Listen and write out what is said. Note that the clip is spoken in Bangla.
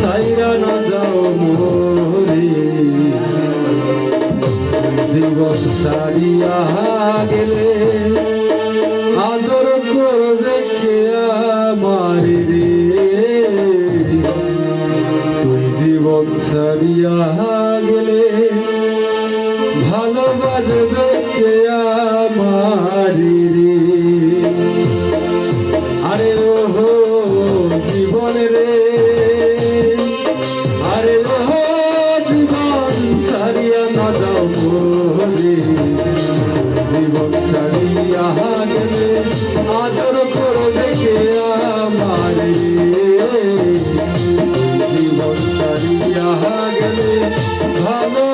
সাইরা না যাও মোরে। জীবন সারিয়া গেলে আদর করো দেখে আমারে রে? তুই জীবন সারিয়া গেলে ভালোবাসবে কে আমারে রে? I Hello.